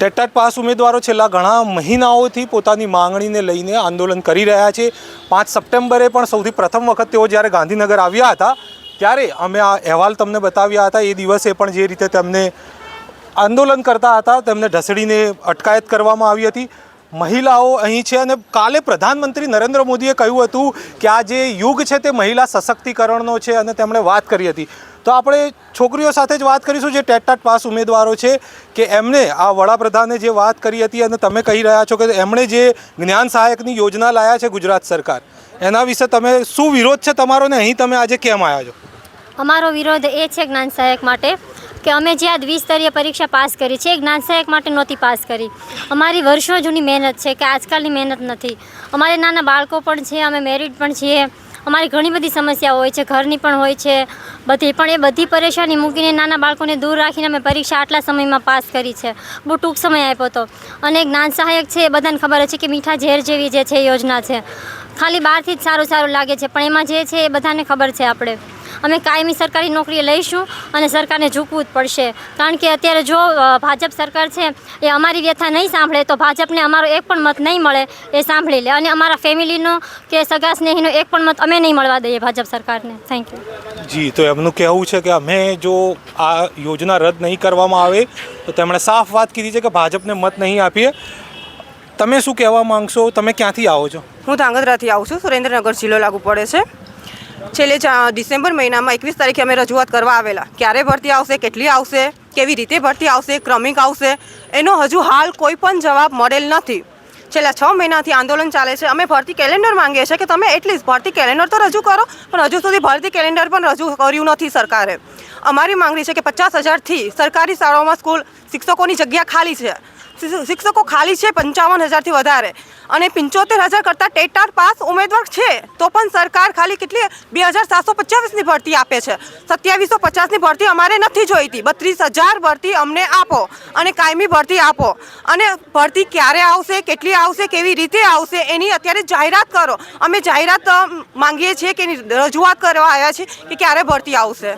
ટેટાટ pass ઉમેદવારો છેલ્લા ઘણા મહિનાઓથી પોતાની માંગણીને લઈને આંદોલન કરી રહ્યા છે. પાંચ સપ્ટેમ્બરે પણ સૌથી પ્રથમ વખત તેઓ જ્યારે ગાંધીનગર આવ્યા હતા, ત્યારે અમે આ અહેવાલ તમને બતાવ્યા હતા. એ દિવસે પણ જે રીતે તેમને આંદોલન કરતા હતા, તેમને ઢસડીને અટકાયત કરવામાં આવી હતી. મહિલાઓ અહીં છે અને કાલે પ્રધાનમંત્રી નરેન્દ્ર મોદીએ કહ્યું હતું કે આ જે યુગ છે તે મહિલા સશક્તિકરણનો છે અને તેમણે વાત કરી હતી. તો આપણે છોકરીઓ સાથે જ વાત કરીશું, જે ટેટટાટ પાસ ઉમેદવારો છે, કે એમને આ વડાપ્રધાને જે વાત કરી હતી અને તમે કહી રહ્યા છો કે એમણે જે જ્ઞાન સહાયકની યોજના લાયા છે ગુજરાત સરકાર, એના વિશે તમે શું વિરોધ છે તમારો ને અહીં તમે આજે કેમ આવ્યા છો? અમારો વિરોધ એ છે જ્ઞાન સહાયક માટે કે અમે જે આ દ્વિસ્તરીય પરીક્ષા પાસ કરી છે, એ જ્ઞાન સહાયક માટે નહોતી પાસ કરી. અમારી વર્ષો જૂની મહેનત છે કે આજકાલની મહેનત નથી. અમારે નાના બાળકો પણ છે, અમે મેરિડ પણ છીએ. અમારી ઘણી બધી સમસ્યાઓ હોય છે, ઘરની પણ હોય છે. બધી પણ એ બધી પરેશાની મૂકીને નાના બાળકોને દૂર રાખીને અમે પરીક્ષા આટલા સમયમાં પાસ કરી છે. બહુ ટૂંક સમય આપ્યો હતો અને જ્ઞાન સહાયક છે, એ બધાને ખબર છે કે મીઠા ઝેર જેવી જે છે યોજના છે. ખાલી બહારથી જ સારું સારું લાગે છે, પણ એમાં જે છે એ બધાને ખબર છે આપણે. અમે કાયમી સરકારી નોકરી લઈશું અને સરકારને ઝૂકવું જ પડશે. કારણ કે અત્યારે જો ભાજપ સરકાર છે એ અમારી વ્યથા નહીં સાંભળે તો ભાજપને અમારો એક પણ મત નહીં મળે એ સાંભળી લે. અને અમારા ફેમિલીનો કે સગા સ્નેહીનો એક પણ મત અમે નહીં મળવા દઈએ ભાજપ સરકારને. થેન્ક યુ જી તો એમનું કહેવું છે કે અમે જો આ યોજના રદ નહીં કરવામાં આવે તો તેમણે સાફ વાત કીધી છે કે ભાજપને મત નહીં આપીએ. તમે શું કહેવા માંગશો? તમે ક્યાંથી આવો છો? હું ધાંગધ્રાથી આવું છું. સુરેન્દ્રનગર જિલ્લો લાગુ પડે છે. છેલ્લે ડિસેમ્બર મહિનામાં એકવીસ તારીખે અમે રજૂઆત કરવા આવેલા. ક્યારે ભરતી આવશે, કેટલી આવશે, કેવી રીતે ભરતી આવશે, ક્રમિક આવશે, એનો હજુ હાલ કોઈ પણ જવાબ મળેલ નથી. છેલ્લા છ મહિનાથી આંદોલન ચાલે છે. અમે ભરતી કેલેન્ડર માંગીએ છીએ કે તમે એટલીસ્ટ ભરતી કેલેન્ડર તો રજૂ કરો, પણ હજુ સુધી ભરતી કેલેન્ડર પણ રજૂ કર્યું નથી સરકારે. અમારી માંગણી છે કે પચાસ હજારથી સરકારી શાળાઓમાં સ્કૂલ શિક્ષકોની જગ્યા ખાલી છે. શિક્ષકો ખાલી છે પંચાવન હજારથી વધારે. અને પંચોતેર હજાર કરતાં ટેટાર પાસ ઉમેદવાર છે. તો પણ સરકાર ખાલી કેટલી? બે હજાર સાતસો પચાસની ભરતી આપે છે. સત્યાવીસો પચાસની ભરતી અમારે નથી જોઈતી. બત્રીસ હજાર ભરતી અમને આપો અને કાયમી ભરતી આપો. અને ભરતી ક્યારે આવશે, કેટલી આવશે, કેવી રીતે આવશે, એની અત્યારે જાહેરાત કરો. અમે જાહેરાત માંગીએ છીએ કે રજૂઆત કરવા આવ્યા છીએ કે ક્યારે ભરતી આવશે.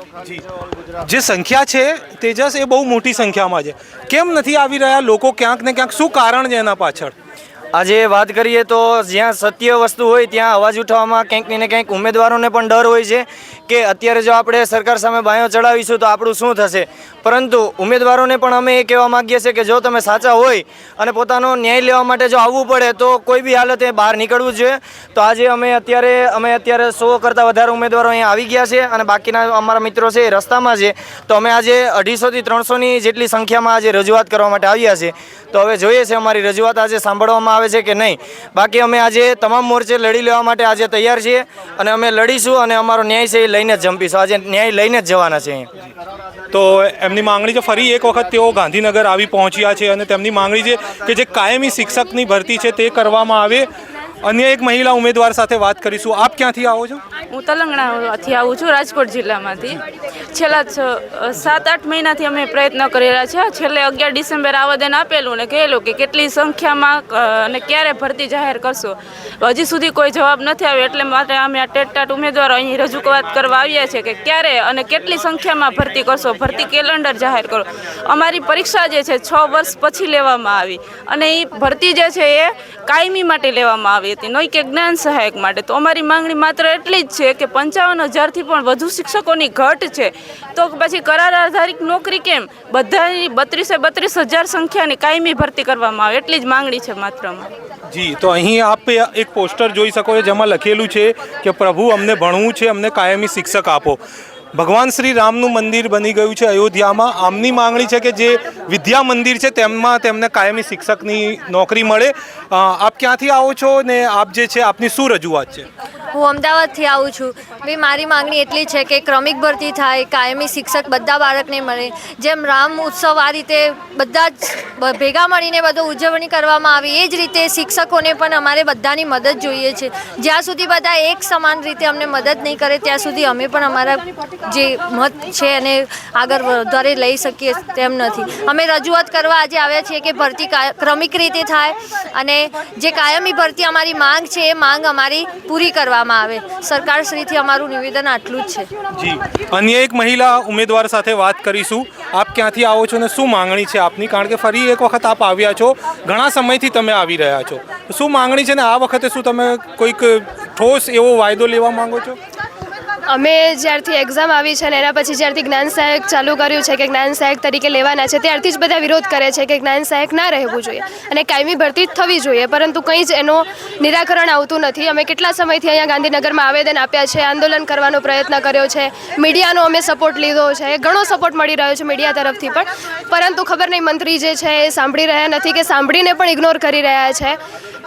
જે સંખ્યા છે, તેજસ એ બહુ મોટી સંખ્યામાં છે. કેમ નથી આવી રહ્યા? લોકો ક્યાંક ને ક્યાંક શું કારણ છે એના પાછળ? આજે વાત કરીએ તો જ્યાં સત્ય વસ્તુ હોય ત્યાં અવાજ ઉઠાવવામાં કંઈક ને કંઈક ઉમેદવારોને પણ ડર હોય છે કે અત્યારે જો આપણે સરકાર સામે બાયો ચડાવીશું તો આપણું શું થશે? પરંતુ ઉમેદવારોને પણ અમે એ કહેવા માગીએ છીએ કે જો તમે સાચા હોય અને પોતાનો ન્યાય લેવા માટે જો આવવું પડે તો કોઈ બી હાલતે બહાર નીકળવું જોઈએ. તો આજે અમે અત્યારે અમે અત્યારે સો કરતાં વધારે ઉમેદવારો અહીંયા આવી ગયા છે અને બાકીના અમારા મિત્રો છે એ રસ્તામાં છે. તો અમે આજે અઢીસોથી ત્રણસોની જેટલી સંખ્યામાં આજે રજૂઆત કરવા માટે આવ્યા છે. તો હવે જોઈએ છે અમારી રજૂઆત આજે સાંભળવામાં આવે છે કે નહીં? બાકી અમે આજે તમામ મોરચે લડી લેવા માટે આજે તૈયાર છીએ અને અમે લડીશું અને અમારો ન્યાય છે એ લઈને જ જંપીશું. આજે ન્યાય લઈને જ જવાના છે તો એમની માંગણી છે, ફરી એક વખત તેઓ ગાંધીનગર આવી પહોંચ્યા છે અને તેમની માંગણી છે કે જે કાયમી શિક્ષકની ભરતી છે તે કરવામાં આવે. અન્ય એક મહિલા ઉમેદવાર સાથે વાત કરીશું. આપ ક્યાંથી આવો છો? હું તલંગણાથી આવું છું, રાજકોટ જિલ્લામાંથી. છેલ્લા છ સાત, આઠ મહિનાથી અમે પ્રયત્ન કરેલા છે છેલ્લે અગિયાર ડિસેમ્બર આવેદન આપેલું ને કહેલું કે કેટલી સંખ્યામાં અને ક્યારે ભરતી જાહેર કરશો. હજી સુધી કોઈ જવાબ નથી આવ્યો, એટલે માટે અમે આ ટેટટાટ ઉમેદવારો અહીં રજૂઆત કરવા આવ્યા છે કે ક્યારે અને કેટલી સંખ્યામાં ભરતી કરશો, ભરતી કેલેન્ડર જાહેર કરો. અમારી પરીક્ષા જે છે, છ વર્ષ પછી લેવામાં આવી. અને એ ભરતી જે છે, એ કાયમી માટે લેવામાં આવી હતી. નહીં કે જ્ઞાન સહાયક માટે. તો અમારી માંગણી માત્ર એટલી જ છે કે પંચાવન હજારથી પણ વધુ શિક્ષકોની ઘટ છે. તો પછી કરાર આધારિત નોકરી કેમ? બધાની બત્રીસે બત્રીસ હજાર સંખ્યાની કાયમી ભરતી કરવામાં આવે, એટલી જ માંગણી છે માત્ર જી, તો અહીં આપ એક પોસ્ટર જોઈ શકો છો જેમાં લખેલું છે કે પ્રભુ અમને ભણવું છે, અમને કાયમી શિક્ષક આપો. ભગવાન શ્રી રામનું મંદિર બની ગયું છે અયોધ્યામાં. આમની માંગણી છે કે જે વિદ્યા મંદિર છે તેમાં તેમને કાયમી શિક્ષકની નોકરી મળે. આપ ક્યાંથી આવો છો ને આપ જે છે આપની શું રજૂઆત છે? હું અમદાવાદથી આવું છું. ભાઈ, મારી માંગણી એટલી છે કે ક્રમિક ભરતી થાય, કાયમી શિક્ષક બધા બાળકને મળે. જેમ રામ ઉત્સવ આ રીતે બધા જ ભેગા મળીને બધો ઉજવણી કરવામાં આવી, એ જ રીતે શિક્ષકોને પણ અમારે બધાની મદદ જોઈએ છે. જ્યાં સુધી બધા એક સમાન રીતે અમને મદદ નહીં કરે, ત્યાં સુધી અમે પણ અમારા જે મત છે એને આગળ વધારે લઈ શકીએ તેમ નથી. અમે રજૂઆત કરવા આજે આવ્યા છીએ કે ભરતી ક્રમિક રીતે થાય અને જે કાયમી ભરતી અમારી માંગ છે, એ માંગ અમારી પૂરી કરવામાં આવે. સરકારશ્રીથી અમારું નિવેદન આટલું જ છે. જી. અન્ય એક મહિલા ઉમેદવાર સાથે વાત કરીશું. આપ ક્યાંથી આવો છો અને શું માંગણી છે આપની? કારણ કે ફરી એક વખત આપ આવ્યા છો. ઘણા સમયથી તમે આવી રહ્યા છો. શું માંગણી છે ને આ વખતે શું તમે કોઈક ઠોસ એવો વાયદો લેવા માંગો છો? અમે જ્યારથી એક્ઝામ આવી છે અને એના પછી જ્યારથી જ્ઞાન સહાયક ચાલુ કર્યું છે કે જ્ઞાન સહાયક તરીકે લેવાના છે, ત્યારથી જ બધા વિરોધ કરે છે કે જ્ઞાન સહાયક ના રહેવું જોઈએ અને કાયમી ભરતી થવી જોઈએ, પરંતુ કંઈ જ એનું નિરાકરણ આવતું નથી. અમે કેટલા સમયથી અહીંયા ગાંધીનગરમાં આવેદન આપ્યા છે, આંદોલન કરવાનો પ્રયત્ન કર્યો છે, મીડિયાનો અમે સપોર્ટ લીધો છે, ઘણો સપોર્ટ મળી રહ્યો છે મીડિયા તરફથી પણ. પરંતુ ખબર નહીં મંત્રી જે છે એ સાંભળી રહ્યા નથી કે સાંભળીને પણ ઇગ્નોર કરી રહ્યા છે.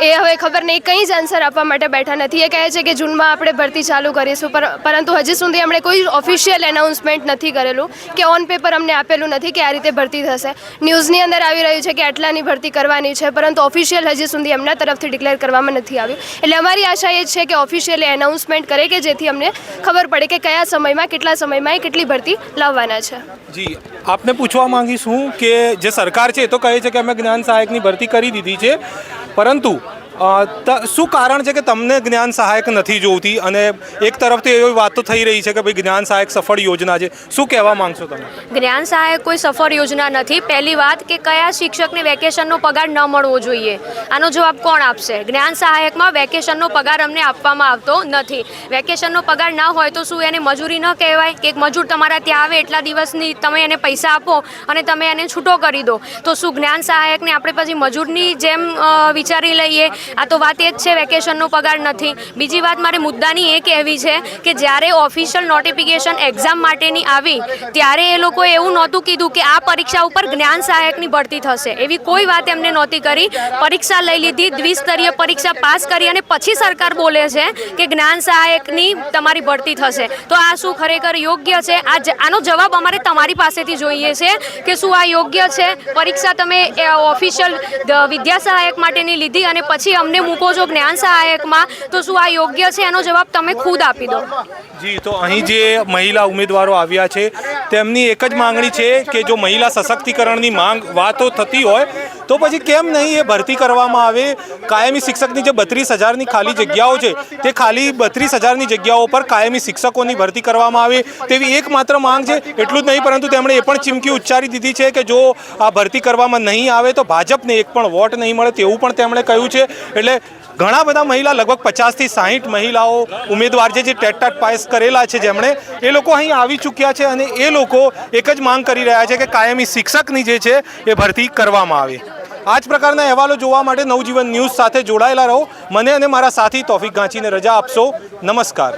એ હવે ખબર નહીં, કંઈ જ આન્સર આપવા માટે બેઠા નથી. એ કહે છે કે જૂનમાં આપણે ભરતી ચાલુ કરીશું, પર- પરંતુ હજી સુધી એમણે કોઈ ઓફિશિયલ એનાઉન્સમેન્ટ નથી કરેલું કે ઓન પેપર અમને આપેલું નથી કે આ રીતે ભરતી થશે. ન્યૂઝની અંદર આવી રહ્યું છે કે આટલાની ભરતી કરવાની છે, પરંતુ ઓફિશિયલ હજી સુધી એમના તરફથી ડિક્લેર કરવામાં નથી આવ્યું. એટલે અમારી આશા એ છે કે ઓફિશિયલી એનાઉન્સમેન્ટ કરે કે જેથી અમને ખબર પડે કે કયા સમયમાં, કેટલા સમયમાં એ કેટલી ભરતી લાવવાના છે. જી, આપને પૂછવા માંગીશ હું કે જે સરકાર છે એ તો કહે છે કે અમે જ્ઞાન સહાયકની ભરતી કરી દીધી છે. પરંતુ અ, ત- શું કારણ છે કે તમને જ્ઞાન સહાયક નથી જોતી? અને એક તરફથી એવી વાતો થઈ રહી છે કે ભાઈ જ્ઞાન સહાયક સફળ યોજના છે. શું કહેવા માંગશો તમે? જ્ઞાન સહાયક કોઈ સફળ યોજના નથી. પહેલી વાત કે કયા શિક્ષકને વેકેશનનો પગાર ન મળવો જોઈએ? આનો જવાબ કોણ આપશે? જ્ઞાન સહાયકમાં વેકેશનનો પગાર અમને આપવામાં આવતો નથી. વેકેશનનો પગાર ના હોય તો શું એને મજૂરી ન કહેવાય? કે મજૂર તમારા ત્યાં આવે એટલા દિવસની તમે એને પૈસા આપો અને તમે એને છૂટો કરી દો. તો શું જ્ઞાન સહાયકને આપણે પછી મજૂરની જેમ વિચારી લઈએ? આ તો વાત એ જ છે વેકેશનનો પગાર નથી. બીજી વાત મારે મુદ્દાની એ કહેવી છે કે જ્યારે ઓફિશિયલ નોટિફિકેશન એક્ઝામ માટેની આવી, ત્યારે એ લોકોએ એવું નહોતું કીધું કે આ પરીક્ષા ઉપર જ્ઞાન સહાયકની ભરતી થશે. એવી કોઈ વાત એમને નહોતી કરી. પરીક્ષા લઈ લીધી, દ્વિસ્તરીય પરીક્ષા પાસ કરી અને પછી સરકાર બોલે છે કે જ્ઞાન સહાયકની તમારી ભરતી થશે. તો આ શું ખરેખર યોગ્ય છે? આ આનો જવાબ અમારે તમારી પાસેથી જોઈએ છે કે શું આ યોગ્ય છે? પરીક્ષા તમે ઓફિશિયલ વિદ્યા સહાયક માટેની લીધી અને પછી અમને મૂકો છો જ્ઞાન સહાયકમાં, તો શું આ યોગ્ય છે? એનો જવાબ તમે ખુદ આપી દો. જી, તો અહીં જે મહિલા ઉમેદવારો આવ્યા છે, તેમની એક જ માંગણી છે કે જો મહિલા સશક્તિકરણની માંગ વાતો થતી હોય તો પછી કેમ નહીં એ ભરતી કરવામાં આવે? કાયમી શિક્ષકની જે બત્રીસ હજારની ખાલી જગ્યાઓ છે, તે ખાલી બત્રીસ હજારની જગ્યાઓ પર કાયમી શિક્ષકોની ભરતી કરવામાં આવે તેવી એકમાત્ર માંગ છે? એટલું જ નહીં, પરંતુ તેમણે એ પણ ચીમકી ઉચ્ચારી દીધી છે કે જો આ ભરતી કરવામાં નહીં આવે તો ભાજપને એક પણ વોટ નહીં મળે તેવું પણ તેમણે કહ્યું છે. એટલે ઘણા બધા મહિલા, લગભગ પચાસથી સાહીઠ મહિલાઓ ઉમેદવાર છે, જે ટેટ પાસ કરેલા છે જેમણે. એ લોકો અહીં આવી ચૂક્યા છે અને એ લોકો એક જ માંગ કરી રહ્યા છે કે કાયમી શિક્ષકની જે છે, એ ભરતી કરવામાં આવે. આ જ પ્રકારના અહેવાલો જોવા માટે નવજીવન ન્યૂઝ સાથે જોડાયેલા રહો. મને અને મારા સાથી તોફિક ગાંચીને રજા આપશો. નમસ્કાર.